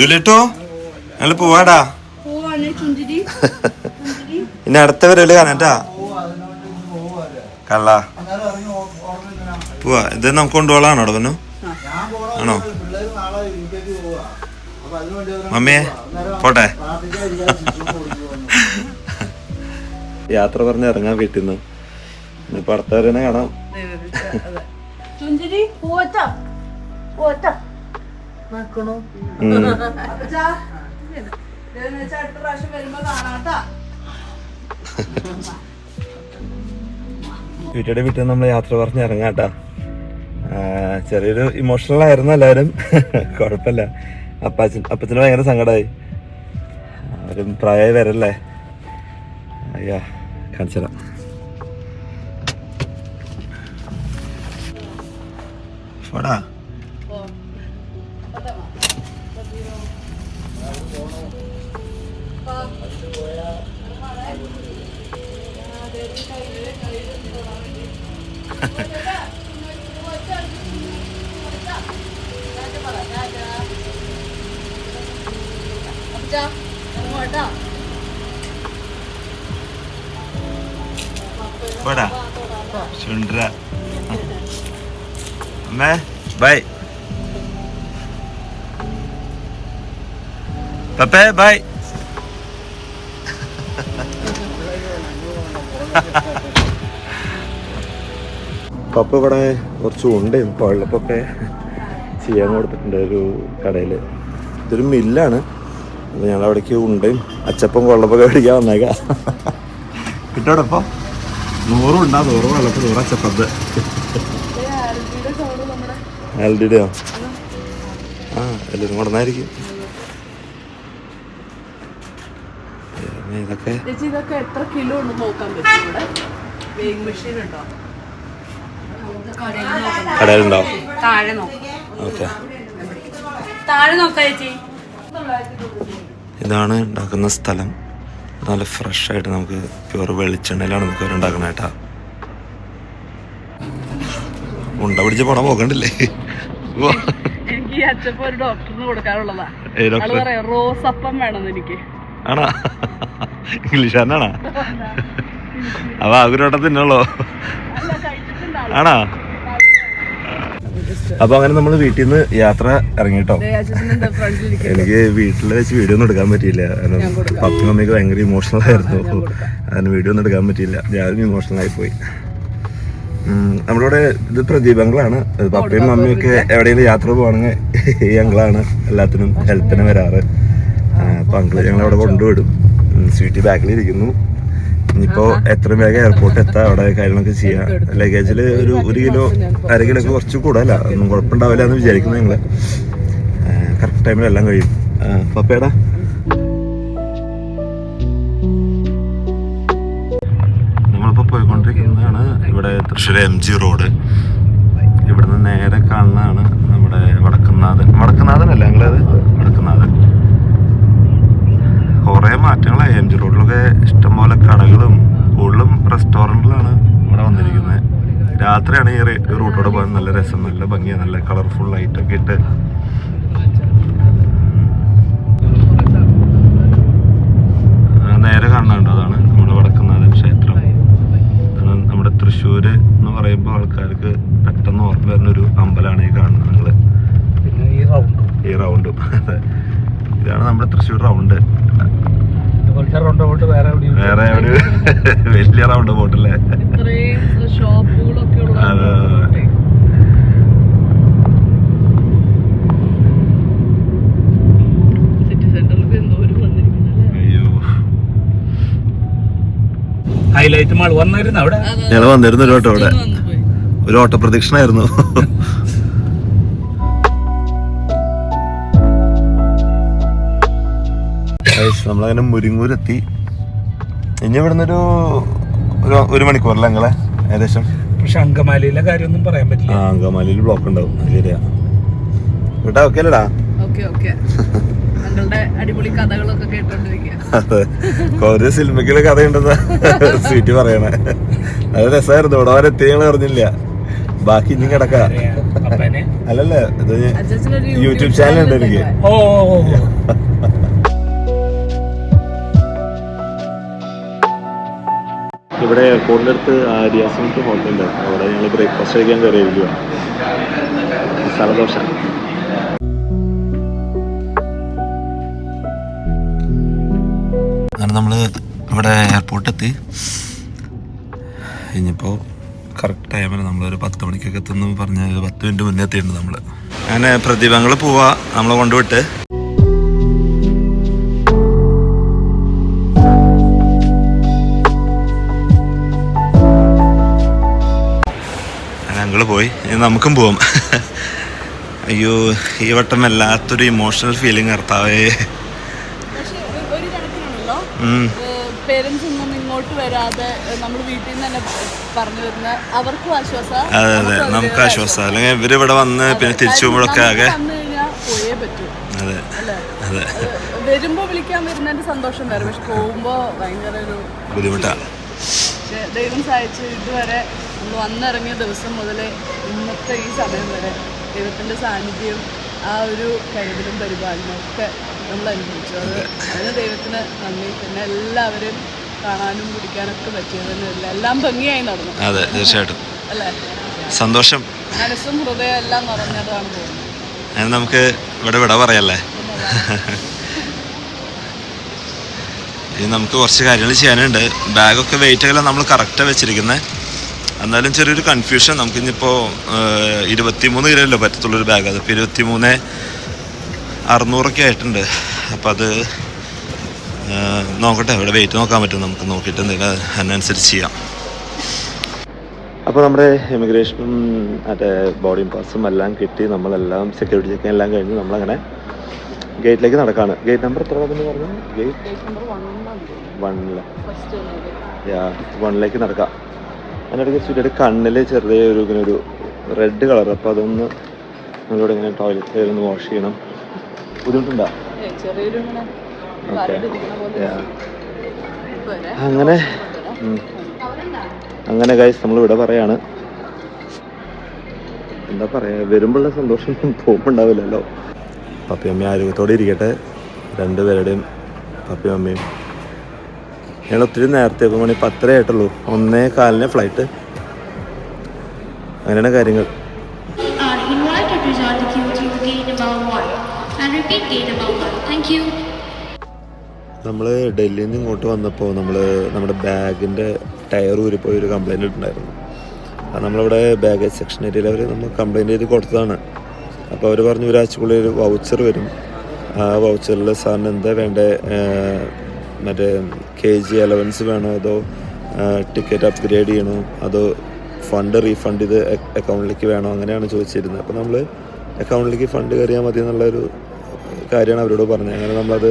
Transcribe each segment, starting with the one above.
ദുലേട്ടോ ഞങ്ങൾ പോവാടാ. ഇനി അടുത്ത വരൽ കാണാട്ടാ കള്ള. പോവാ. ഇത് നമുക്ക് കൊണ്ടുപോകാണോ അവിടെ വന്നു? ആണോ? മമ്മിയെ പോട്ടെ. യാത്ര പറഞ്ഞ് ഇറങ്ങാൻ വീട്ടിൽ നിന്ന് ഇനിയിപ്പോ അടുത്ത വരെ കാണാം ചുഞ്ചിരി പോവാ വെച്ചാ അടുത്ത പ്രാവശ്യം വരുമ്പോ കാണാട്ടാ. വീട്ടിയുടെ വീട്ടിൽ നമ്മൾ യാത്ര പറഞ്ഞ് ഇറങ്ങാട്ടാ. ചെറിയൊരു ഇമോഷണൽ ആയിരുന്നു എല്ലാവരും. കുഴപ്പമില്ല. അപ്പാച്ചൻ അപ്പച്ചന് ഭയങ്കര സങ്കടമായി ആരും പ്രായമായി വരല്ലേ? അയ്യാ കാണിച്ചതാ. പോടാ പോടാ. ചുണ്ട്ര. അമ്മേ ബൈ. പപ്പേ ബൈ. പപ്പ ഇവിടെ കുറച്ച് ഉണ്ടയും പള്ളപ്പൊക്കെ ചെയ്യാൻ കൊടുത്തിട്ടുണ്ട് ഒരു കടയിൽ ഇതൊരു മില്ലാണ്. അപ്പോൾ ഞങ്ങൾ അവിടേക്ക് ഉണ്ടയും അച്ചപ്പം കൊള്ളപ്പൊക്കെ മേടിക്കാൻ വന്നേക്കാം. കിട്ടോടൊപ്പം നൂറുണ്ടാ നൂറ് വെള്ളത്തിൽ നൂറ് അച്ചപ്പത്ത് ആൽഡിയുടെയോ ആ എല്ലാവരും കൊടുന്നായിരിക്കും ഇതൊക്കെ ഇതൊക്കെ എത്ര കിലോ ഉണ്ട് നോക്കാൻ പറ്റും ഇവിടെ? വെയിങ് മെഷീൻ ഉണ്ടോ? കടയിലുണ്ടോ? താഴെ ഓക്കെ. താഴെ നോക്കാം ചേച്ചി. ഇതാണ് ഉണ്ടാക്കുന്ന സ്ഥലം. നല്ല ഫ്രഷ് ആയിട്ട് നമുക്ക് പ്യുവർ വെളിച്ചെണ്ണയിലാണ് നമുക്ക് ഇവർ ഉണ്ടാക്കണ കേട്ടാ ഉണ്ട പിടിച്ച് പണം നോക്കണ്ടില്ലേ. എനിക്ക് ഈ അച്ചപ്പം ഒരു ഡോക്ടറിന് റോസ് അപ്പം വേണമെന്ന് എനിക്ക് ആണോ? അപ്പൊ ആകുരോട്ടം തിന്നുള്ളൂ ആണോ? അപ്പൊ അങ്ങനെ നമ്മൾ വീട്ടിൽ നിന്ന് യാത്ര ഇറങ്ങിട്ടോ. എനിക്ക് വീട്ടിൽ വെച്ച് വീഡിയോ ഒന്നും എടുക്കാൻ പറ്റിയില്ല. കാരണം പപ്പയും മമ്മിയൊക്കെ ഭയങ്കര ഇമോഷണൽ ആയിരുന്നു. അതിന് വീഡിയോ ഒന്നും എടുക്കാൻ പറ്റിയില്ല. ഞാനും ഇമോഷണൽ ആയി പോയി. നമ്മളിവിടെ ഇത് പ്രദീപങ്ങളാണ് പപ്പയും മമ്മിയും ഒക്കെ എവിടെയെങ്കിലും യാത്ര പോവാണെങ്കിൽ ഈ അങ്കിളാണ് എല്ലാത്തിനും ഹെൽപ്പിന് വരാറ്. അപ്പൊ അങ്കിൾ ഞങ്ങളവിടെ കൊണ്ടുവിടും. സ്വീറ്റ് ബാക്കിൽ ഇരിക്കുന്നു ഇനിയിപ്പോ എത്ര വേഗം എയർപോർട്ട് എത്താം അവിടെ കാര്യങ്ങളൊക്കെ ചെയ്യാം. ലഗേജിൽ ഒരു ഒരു കിലോ അര കിലോ ഒക്കെ കുറച്ച് കൂടുതല ഒന്നും കുഴപ്പമുണ്ടാവില്ല എന്ന് വിചാരിക്കുന്നു ഞങ്ങൾ. കറക്റ്റ് ടൈമിൽ എല്ലാം കഴിയും. പപ്പേടാ. നമ്മളിപ്പോൾ പോയിക്കൊണ്ടിരിക്കുന്നതാണ് ഇവിടെ തൃശ്ശൂർ എം ജി റോഡ് ഇവിടുന്ന് നേരെ കാണുന്നതാണ് നമ്മുടെ വടക്കുന്നാഥൻ വടക്കുന്നാഥനല്ല ഞങ്ങളത്? വടക്കുന്നാഥൻ കുറേ മാറ്റങ്ങളായി. എം ജി റോഡിലൊക്കെ ഇഷ്ടംപോലെ കടകളും കൂടുതലും റെസ്റ്റോറന്റിലാണ് ഇവിടെ വന്നിരിക്കുന്നത്. രാത്രിയാണ് ഈ റൂട്ടോടെ പോകാൻ നല്ല രസം നല്ല ഭംഗിയാണ് നല്ല കളർഫുൾ ലൈറ്റൊക്കെ ഇട്ട് വലിയ റൗണ്ട് ഉള്ള അതെ. ഹൈലൈറ്റ് മാൾ അവിടെ? ഞങ്ങൾ വന്നിരുന്നു ഒരു ഓട്ടം അവിടെ. ഒരു ഓട്ടപ്രദക്ഷിണായിരുന്നു. പ്രദക്ഷിണായിരുന്നു നമ്മളങ്ങനെ മുരിങ്ങൂരെത്തി. ഇനി ഇവിടുന്ന് ഒരു ഒരു- മണിക്കൂർ മണിക്കൂറല്ലേ നിങ്ങളെ? ഏകദേശം? പക്ഷെ അങ്കമാലിയിലെ കാര്യമൊന്നും പറയാൻ ആ പറ്റില്ല അങ്കമാലിയിൽ ബ്ലോക്ക് ഉണ്ടാവും. ശരിയാ. വിട്ടാ ഓക്കെ അല്ലടാ. ഓക്കെ ഓക്കെ ഞങ്ങളുടെ അടിപൊളി കഥകളൊക്കെ കേട്ടോണ്ടിരിക്കുക അതെ. ഒരു സിനിമയ്ക്കുള്ള കഥയുണ്ടെന്ന് സ്വീറ്റ് പറയണേ. അത് രസമായിരുന്നു ഇവിടെ വരെ എത്തി ഞങ്ങൾ അറിഞ്ഞില്ല. ബാക്കി ഇനി കിടക്ക. അല്ലല്ലേ അല്ലല്ല ഇത് യൂട്യൂബ് ചാനൽ ഉണ്ട് എനിക്ക്. ഓ ഇവിടെ എയർപോർട്ടിന്റെ അടുത്ത് ആര്യാസിനിക്ക് ഹോട്ടലുണ്ട്. അവിടെ ഞങ്ങൾ ബ്രേക്ക്ഫാസ്റ്റ് കഴിക്കാൻ കയറിയിരിക്കുക മസാല ദോശ. അങ്ങനെ നമ്മൾ ഇവിടെ എയർപോർട്ട് എത്തി ഇനിയിപ്പോൾ കറക്റ്റ് ടൈമിൽ നമ്മളൊരു പത്ത് മണിക്കൊക്കെ എത്തുന്നു പറഞ്ഞ് പത്ത് മിനിറ്റ് മുന്നേ എത്തിയിട്ടുണ്ട് നമ്മൾ അങ്ങനെ പ്രതിഭങ്ങൾ പോവാ നമ്മളെ കൊണ്ടുവിട്ട്. ഞങ്ങൾ പോയി. നമുക്കും പോവാം. അയ്യോ ഈ വട്ടം വല്ലാത്തൊരു ഇമോഷണൽ ഫീലിംഗ് കർത്താവേ. അതെ അതെ. നമുക്ക് ആശ്വാസം. അല്ലെങ്കിൽ ഇവർ ഇവിടെ വന്ന് പിന്നെ തിരിച്ചു പോകുമ്പോഴൊക്കെ ആകെ അതെ. അതെ. വരുമ്പോ വിളിക്കാൻ വരുന്നതിന്റെ സന്തോഷം വേറെ. പക്ഷെ പോകുമ്പോ ഭയങ്കര ഒരു ബുദ്ധിമുട്ടാ. ദൈവം സഹായിച്ചു ഇതുവരെ വന്നിറങ്ങിയ ദിവസം മുതലേ ഇന്നത്തെ ഈ സമയം വരെ ദൈവത്തിന്റെ സാന്നിധ്യം ആ ഒരു കരുതലും പരിപാലനവും ഒക്കെ നമ്മൾ അനുഭവിച്ചു. അത് അതിന് ദൈവത്തിന് നന്ദി. പിന്നെ എല്ലാവരും കാണാനും കുടിക്കാനൊക്കെ പറ്റിയത് തന്നെയല്ല എല്ലാം ഭംഗിയായി നടന്നു. അതെ തീർച്ചയായിട്ടും. അല്ലേ? സന്തോഷം. മനസ്സും ഹൃദയം എല്ലാം നിറഞ്ഞതാണ് തോന്നുന്നത് നമുക്ക് ഇവിടെ വിട പറയല്ലേ? ഇനി നമുക്ക് കുറച്ച് കാര്യങ്ങൾ ചെയ്യാനുണ്ട്. ബാഗൊക്കെ വെയിറ്റൊക്കെ നമ്മൾ കറക്റ്റാണ് വെച്ചിരിക്കുന്നത് എന്നാലും ചെറിയൊരു കൺഫ്യൂഷൻ നമുക്കിന്നിപ്പോൾ ഇരുപത്തിമൂന്ന് കിലോ അല്ലേ പറ്റത്തുള്ളൊരു ബാഗ് അതിപ്പോൾ ഇരുപത്തി മൂന്ന് അറുന്നൂറൊക്കെ ആയിട്ടുണ്ട്. അപ്പോൾ അത് നോക്കട്ടെ. ഇവിടെ വെയിറ്റ് നോക്കാൻ പറ്റും. നമുക്ക് നോക്കിയിട്ട് എന്തെങ്കിലും അതിനനുസരിച്ച് ചെയ്യാം. അപ്പോൾ നമ്മുടെ ഇമിഗ്രേഷനും മറ്റേ ബോർഡിംഗ് പാസും എല്ലാം കിട്ടി. നമ്മളെല്ലാം സെക്യൂരിറ്റി ചെക്കിങ് എല്ലാം കഴിഞ്ഞ് നമ്മളങ്ങനെ ഗേറ്റിലേക്ക് നടക്കാണ്. ഗേറ്റ് നമ്പർ എത്ര എന്ന് പറഞ്ഞു? ഗേറ്റ് ഫസ്റ്റ് യാ വണ്ണിലേക്ക് നടക്കാം. അതിനിടയ്ക്ക് ചുറ്റിയുടെ കണ്ണിൽ ചെറിയ ഒരു ഇങ്ങനെ ഒരു റെഡ് കളർ അപ്പോൾ അതൊന്ന് നിങ്ങളോട് ഇങ്ങനെ ടോയ്ലറ്റിൽ ഒന്ന് വാഷ് ചെയ്യണം. ബുദ്ധിമുട്ടുണ്ടോ? ചെറിയൊരു അങ്ങനെ. അങ്ങനെ ഗൈസ് നമ്മൾ ഇവിടെ പറയാണ്. എന്താ പറയാ വരുമ്പോഴുള്ള സന്തോഷം പോകുമ്പോണ്ടാവില്ലല്ലോ അമ്മയും ആരോഗ്യത്തോടെ ഇരിക്കട്ടെ. രണ്ടുപേരുടെയും പപ്പിയമ്മയും അമ്മയും ഞങ്ങൾ ഒത്തിരി നേരത്തെ ഇപ്പം മണി പത്തര ആയിട്ടുള്ളൂ. ഒന്നേ കാലിന് ഫ്ലൈറ്റ് അങ്ങനെയാണ് കാര്യങ്ങൾ. You. നമ്മൾ ഡൽഹിയിൽ നിന്ന് ഇങ്ങോട്ട് വന്നപ്പോൾ നമ്മൾ നമ്മുടെ ബാഗിന്റെ ടയർ ഊരിപ്പോയി ഒരു കംപ്ലൈന്റ് ഇട്ടുണ്ടായിരുന്നു അത് നമ്മളിവിടെ ബാഗേജ് സെക്ഷൻ ഏരിയയിൽ അവർ നമ്മൾ കംപ്ലൈന്റ് ചെയ്ത് കൊടുത്തതാണ്. അപ്പോൾ അവർ പറഞ്ഞു ഒരാഴ്ചക്കുള്ളിൽ ഒരു വൗച്ചർ വരും. ആ വൗച്ചറിൽ സാറിന് എന്താ വേണ്ടേ? ഏർ, മറ്റേ കെ ജി അലവൻസ് വേണോ അതോ ടിക്കറ്റ് അപ്ഗ്രേഡ് ചെയ്യണോ? അതോ ഫണ്ട് റീഫണ്ട് ചെയ്ത് അക്കൗണ്ടിലേക്ക് വേണോ? അങ്ങനെയാണ് ചോദിച്ചിരുന്നത്. അപ്പോൾ നമ്മൾ അക്കൗണ്ടിലേക്ക് ഫണ്ട് കയറിയാൽ മതി എന്നുള്ളൊരു കാര്യമാണ് അവരോട് പറഞ്ഞത്. അങ്ങനെ നമ്മളത്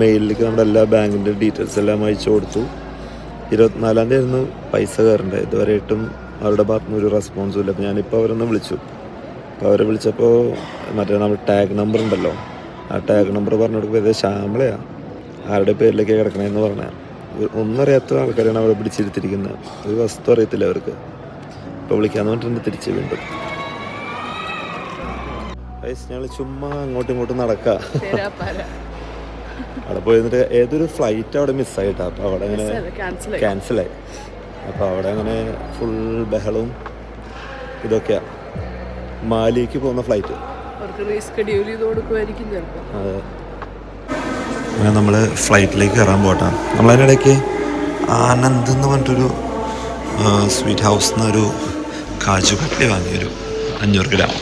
മെയിലിലേക്ക് നമ്മുടെ എല്ലാ ബാങ്കിന്റെ ഡീറ്റെയിൽസ് എല്ലാം അയച്ചു കൊടുത്തു. ഇരുപത്തിനാലാം തീയതി ആയിരുന്നു പൈസ കയറേണ്ടത്. ഇതുവരെയായിട്ടും അവരുടെ ഭാഗത്തു നിന്ന് ഒരു റെസ്പോൺസും ഇല്ല. അപ്പോൾ ഞാനിപ്പോൾ അവരൊന്ന് വിളിച്ചു. അപ്പോൾ അവരെ വിളിച്ചപ്പോൾ മറ്റേ നമ്മൾ ടാഗ് നമ്പർ ഉണ്ടല്ലോ. ആ ടാഗ് നമ്പർ പറഞ്ഞു കൊടുക്കുമ്പോൾ ഇത് ശ്യാമളയാണ് ആരുടെ പേരിലേക്ക് കിടക്കണമെന്ന് പറഞ്ഞാൽ ഒന്നറിയാത്ത ആൾക്കാരാണ് അവിടെ പിടിച്ചിരുത്തിരിക്കുന്നത് ഒരു വസ്തു അറിയത്തില്ല അവർക്ക്. ഇപ്പോൾ വിളിക്കാന്ന് പറഞ്ഞിട്ടുണ്ട് തിരിച്ച് വീണ്ടും. ഞങ്ങൾ ചുമ്മാ അങ്ങോട്ടും ഇങ്ങോട്ടും നടക്കുക അവിടെ പോയി എന്നിട്ട് ഏതൊരു ഫ്ലൈറ്റ് അവിടെ മിസ്സായിട്ടാ അപ്പോൾ അവിടെ അങ്ങനെ ക്യാൻസലായി അപ്പോൾ അവിടെ അങ്ങനെ ഫുൾ ബഹളവും ഇതൊക്കെയാ. മാലിക്ക് പോകുന്ന ഫ്ലൈറ്റ് അവർക്ക് റീസ്കെഡ്യൂൾ ചെയ്ത് കൊടുക്കുമായിരിക്കും ചിലപ്പോൾ അതെ. അങ്ങനെ നമ്മൾ ഫ്ലൈറ്റിലേക്ക് കയറാൻ പോട്ടാണ് നമ്മളതിനിടയ്ക്ക് ആനന്ദ് എന്ന് പറഞ്ഞിട്ടൊരു സ്വീറ്റ് ഹൗസ് എന്നൊരു കാജു കട്ടി വാങ്ങിയൊരു അഞ്ഞൂറ് ഗ്രാം.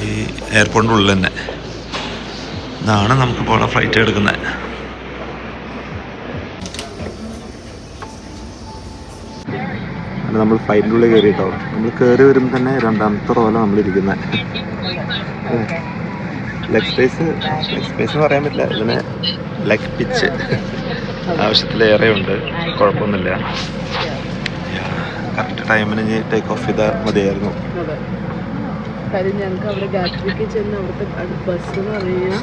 ഈ എയർപോർട്ടിന്റെ ഉള്ളിൽ തന്നെ. ഇതാണ് നമുക്ക് പോണ ഫ്ലൈറ്റ് എടുക്കുന്നത് നമ്മൾ ഫ്ലൈറ്റിന്റെ ഉള്ളിൽ കയറി കേട്ടോ നമ്മൾ കയറി വരുമ്പോൾ തന്നെ രണ്ടാമത്തെ റോല നമ്മളിരിക്കുന്നത് ലെഗ് സ്പേസ് ലെഗ് സ്പേസ് എന്ന് പറയാൻ പറ്റില്ല. ഇതിന് ലെഗ് പിച്ച് ആവശ്യത്തിലേറെ ഉണ്ട് കുഴപ്പമൊന്നുമില്ല. കറക്റ്റ് ടൈമിന് ഇനി ടേക്ക് ഓഫ് ചെയ്താൽ മതിയായിരുന്നു. അപ്പോ കാര്യം ഞങ്ങൾക്ക് അവിടെ ഗാത്രിക്ക് ചെന്ന് അവിടുത്തെ ബസ് എന്ന് പറഞ്ഞു കഴിഞ്ഞാൽ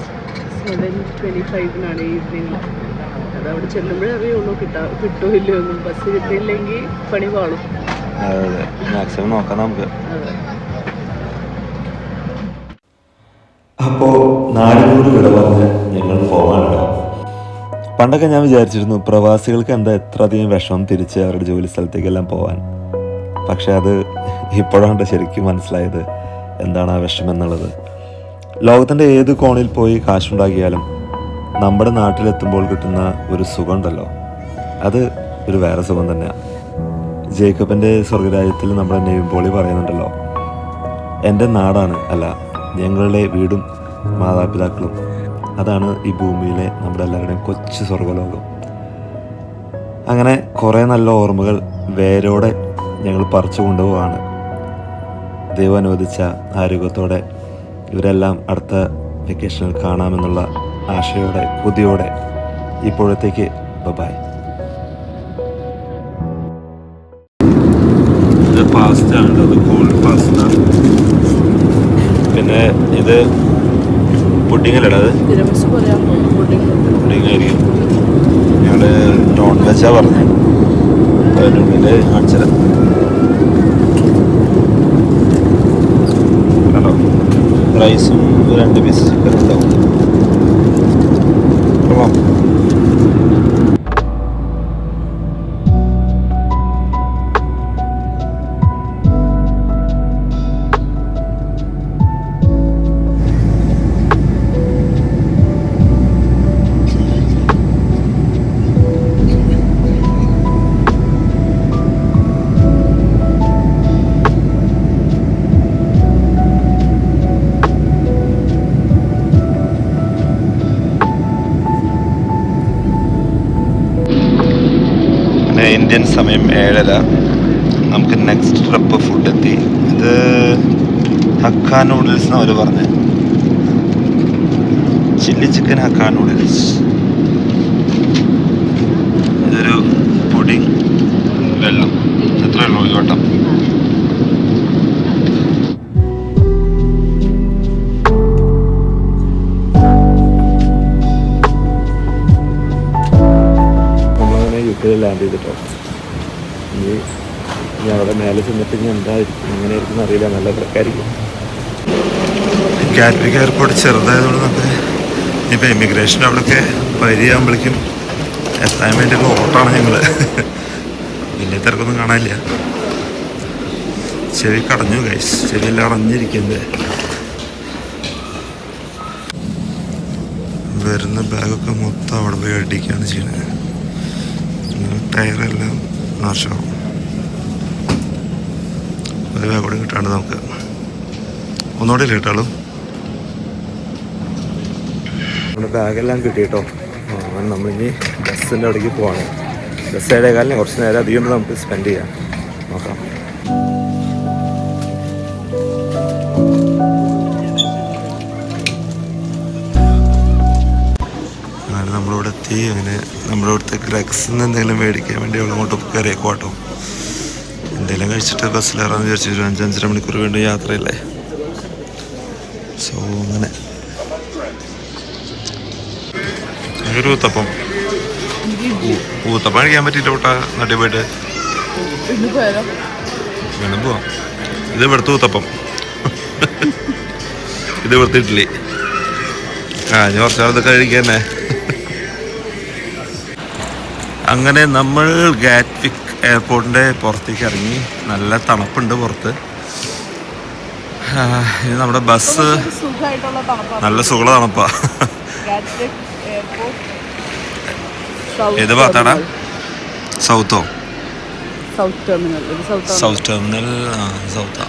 സെവൻ ട്വന്റി ഫൈവിനാണ് ഈവനിങ് അത് അവിടെ ചെല്ലുമ്പോഴേ അറിയുള്ളൂ. കിട്ടാ കിട്ടുമോ ഇല്ലയോ ഒന്നും. ബസ് കിട്ടിയില്ലെങ്കിൽ പണി പാളും. അതെ അതെ മാക്സിമം നോക്കാം നമുക്ക്. അപ്പോൾ നാടിനോട് വിട ഞങ്ങൾ പോകാനുണ്ടാവും പണ്ടൊക്കെ ഞാൻ വിചാരിച്ചിരുന്നു പ്രവാസികൾക്ക് എന്താ എത്ര അധികം വിഷമം തിരിച്ച് അവരുടെ ജോലി സ്ഥലത്തേക്കെല്ലാം പോവാൻ. പക്ഷെ അത് ഇപ്പോഴാണ് ശരിക്കും മനസ്സിലായത് എന്താണ് ആ വിഷമം എന്നുള്ളത്. ലോകത്തിന്റെ ഏത് കോണിൽ പോയി കാശുണ്ടാക്കിയാലും നമ്മുടെ നാട്ടിലെത്തുമ്പോൾ കിട്ടുന്ന ഒരു സുഖമുണ്ടല്ലോ. അത് ഒരു വേറെ സുഖം തന്നെയാണ് ജേക്കബിന്റെ സ്വർഗരാജ്യത്തിൽ നമ്മുടെ നെയ്മ്പോളി പറയുന്നുണ്ടല്ലോ. എന്റെ നാടാണ് അല്ല ഞങ്ങളുടെ വീടും മാതാപിതാക്കളും. അതാണ് ഈ ഭൂമിയിലെ നമ്മുടെ എല്ലാവരുടെയും കൊച്ചു സ്വർഗലോകം അങ്ങനെ കുറേ നല്ല ഓർമ്മകൾ വേരോടെ ഞങ്ങൾ പറിച്ചു കൊണ്ടുപോവാണ്. ദൈവം അനുവദിച്ച ആരോഗ്യത്തോടെ ഇവരെല്ലാം അടുത്ത വെക്കേഷനിൽ കാണാമെന്നുള്ള ആശയോടെ കൊതിയോടെ ഇപ്പോഴത്തേക്ക് ബബായ്. പാസ്ത ആണ്. അത് കോൾഡ് പാസ്ത പിന്നെ ഇത് പുഡിംഗ് പുഡിങ്ങായിരിക്കും. ഞങ്ങൾ നോൺ വെജാ പറഞ്ഞു. അതിനുള്ളിൽ കാണിച്ചത് റൈസും രണ്ട് പീസ് ചിക്കൻ ഉണ്ടാവും. ഇന്ത്യൻ സമയം ഏഴര. നമുക്ക് നെക്സ്റ്റ് ട്രിപ്പ് ഫുഡ് എത്തി. ഇത് ഹക്ക നൂഡിൽസ് എന്ന് അവർ പറഞ്ഞത് ചില്ലി ചിക്കൻ ഹക്ക നൂഡിൽസ് ഇതൊരു പൊടി. വെള്ളം. എത്ര ഉള്ളൂ കെയിൽ ലാൻഡ് ചെയ്തിട്ടോ ഇനി ഇനി അവിടെ മേലെ ചെന്നിട്ട് ഇനി എന്തായിരിക്കും എങ്ങനെയായിരിക്കും അറിയില്ല. നല്ല തിരക്കായിരിക്കും. കാറ്റ്വിക് എയർപോർട്ട് ചെറുതായതുകൊണ്ട് നമുക്ക് ഇനിയിപ്പോൾ ഇമിഗ്രേഷൻ അവിടെയൊക്കെ വരികയാകുമ്പോഴേക്കും എത്താൻ വേണ്ടിയുള്ള ഓട്ടാണ് ഞങ്ങൾ വലിയ തിരക്കൊന്നും കാണാനില്ല. ചെവി കടഞ്ഞു ഗൈസ് ചെവിയെല്ലാം അടഞ്ഞിരിക്കുന്നത് വരുന്ന ബാഗൊക്കെ മൊത്തം അവിടെ പോയി അടിക്കുകയാണ് ചെയ്യുന്നത്. ടയറെല്ലാം നാശമാവും. ഒരു അവിടെ കിട്ടാണ്ട് നമുക്ക് ഒന്നുകൂടി കിട്ടാളും നമ്മുടെ ബാഗെല്ലാം കിട്ടിയിട്ടോ. നമ്മളിനി ബസ്സിന്റെ അവിടേക്ക് പോവാണ്. ബസ് ഏഴേകാലിന് കുറച്ച് നേരം അധികം നമുക്ക് സ്പെൻഡ് ചെയ്യാം. നോക്കാം. നമ്മളിവിടെ എത്തി. അങ്ങനെ നമ്മുടെ ഇവിടുത്തെ ഗ്രഗ്സിൽ നിന്ന് എന്തെങ്കിലും മേടിക്കാൻ വേണ്ടി അവിടെ അങ്ങോട്ട് കയറിയേക്കോട്ടോ എന്തെങ്കിലും കഴിച്ചിട്ട് ബസ്സിലേറാന്ന് വിചാരിച്ചു ഒരു അഞ്ചഞ്ചര മണിക്കൂർ വീണ്ടും യാത്രയില്ലേ? സോ അങ്ങനെ. ഒരു ഊത്തപ്പം. ഊത്തപ്പം കഴിക്കാൻ പറ്റിയില്ല കൂട്ടാ നട്ടി പോയിട്ട്. ഇന്ന് പോയാലോ വേണം പോവാം ഇത് ഇവിടുത്തെ ഊത്തപ്പം. ഇത് ഇവിടുത്തെ ഇഡ്ഡലി ആ ഞാൻ കുറച്ചാളത് കഴിക്കാന്നെ. അങ്ങനെ നമ്മൾ ഗാറ്റ്വിക് എയർപോർട്ടിന്റെ പുറത്തേക്ക് ഇറങ്ങി. നല്ല തണുപ്പുണ്ട് പുറത്ത്. ഇനി നമ്മുടെ ബസ് നല്ല സുഖമുള്ള തണുപ്പാ. ഏത് ഭാഗത്താടാ? സൗത്തോ. South terminal south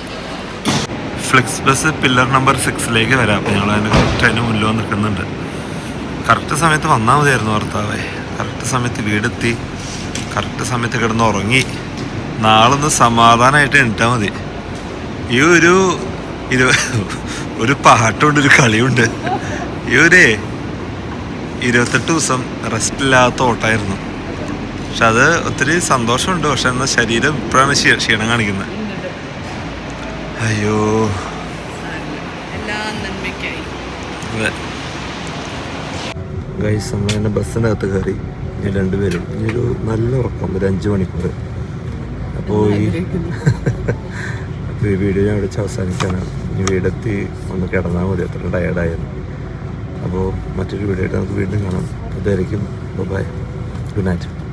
flex bus pillar number സിക്സിലേക്ക് വരാം. അപ്പോൾ ഞങ്ങൾ അതിന് കറക്റ്റ് അതിന് മുന്നിൽ നിൽക്കുന്നുണ്ട്. കറക്റ്റ് സമയത്ത് വന്നാൽ മതിയായിരുന്നു ഭർത്താവേ. കറക്റ്റ് സമയത്ത് വീടെത്തി. കറക്റ്റ് സമയത്ത് കിടന്ന് ഉറങ്ങി നാളെ ഒന്ന് സമാധാനമായിട്ട് എണിട്ടാൽ മതി. ഈ ഒരു ഇത് ഒരു പാട്ടുണ്ട് ഒരു കളിയുണ്ട്. ഈ ഒരു ഇരുപത്തെട്ട് ദിവസം റെസ്റ്റ് ഇല്ലാത്ത ഓട്ടമായിരുന്നു പക്ഷെ അത് ഒത്തിരി സന്തോഷമുണ്ട്. പക്ഷെ എന്നാൽ ശരീരം ഇപ്പോഴാണ് ക്ഷീ- ക്ഷീണം കാണിക്കുന്നത്. അയ്യോ. അതെ. ഗൈസ് നമ്മളതിന്റെ ബസ്സിനകത്ത് കയറി. ഞാൻ രണ്ടുപേരും ഈ ഒരു നല്ല ഉറക്കം ഒരു അഞ്ച് മണിക്കൂർ അപ്പോൾ ഈ അപ്പോൾ ഈ വീഡിയോ ഞാൻ വിളിച്ച് അവസാനിക്കാനാണ് ഈ വീടെത്തി ഒന്ന് കിടന്നാൽ മതി. അത്ര ടയർഡായിരുന്നു അപ്പോൾ മറ്റൊരു വീഡിയോ ആയിട്ട് നമുക്ക് വീണ്ടും കാണാം. അതായിരിക്കും ബൈ ഗുഡ് നൈറ്റ്